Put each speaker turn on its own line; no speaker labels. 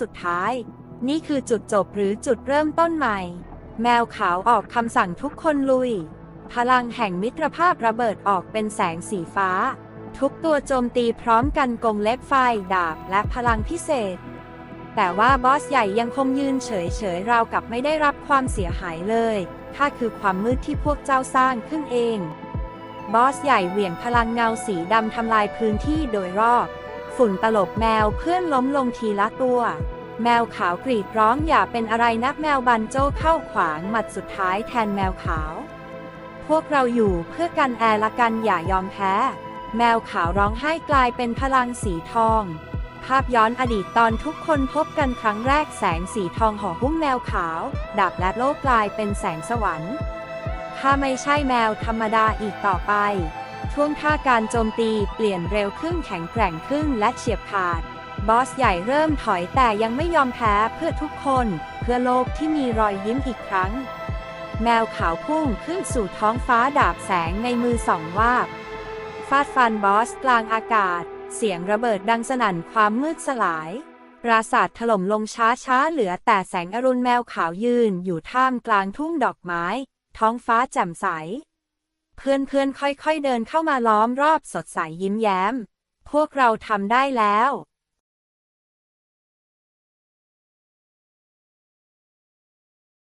สุดท้าย นี่คือจุดจบหรือจุดเริ่มต้นใหม่ แมวขาวออกคำสั่งทุกคนลุย พลังแห่งมิตรภาพระเบิดออกเป็นแสงสีฟ้า ทุกตัวโจมตีพร้อมกันกงเล็บไฟดาบและพลังพิเศษ แต่ว่าบอสใหญ่ยังคงยืนเฉยๆราวกับไม่ได้รับความเสียหายเลยถ้าคือความมืดที่พวกเจ้าสร้างขึ้นเองบอสใหญ่เหวี่ยงพลังเงาสีดำทำลายพื้นที่โดยรอบ ฝุ่นตลบแมวเพื่อนล้มลงทีละตัว แมวขาวกรีดร้องอย่าเป็นอะไรนักแมวบันโจ้เข้าขวางหมัดสุดท้ายแทนแมวขาว พวกเราอยู่เพื่อกันแอร์ละกันอย่ายอมแพ้ แมวขาวร้องไห้กลายเป็นพลังสีทอง ภาพย้อนอดีตตอนทุกคนพบกันครั้งแรกแสงสีทองห่อหุ้มแมวขาว ดับและโลกกลายเป็นแสงสวรรค์ถ้าไม่ใช่แมวธรรมดาอีกต่อไป ท่วงท่าการโจมตีเปลี่ยนเร็วขึ้นแข็งแกร่งขึ้นและเฉียบขาด บอสใหญ่เริ่มถอยแต่ยังไม่ยอมแพ้เพื่อทุกคน เพื่อโลกที่มีรอยยิ้มอีกครั้ง แมวขาวพุ่งขึ้นสู่ท้องฟ้าดาบแสงในมือสองวาบฟาดฟันบอสกลางอากาศ เสียงระเบิดดังสนั่นความมืดสลาย ปราสาทถล่มลงช้าช้าๆเหลือแต่แสงอรุณแมวขาวยืนอยู่ท่ามกลางทุ่งดอกไม้ ท้องฟ้าแจ่มใส เพื่อนๆค่อยๆเดินเข้ามาล้อมรอบสดใสยิ้มแย้ม พวกเราทำได้แล้ว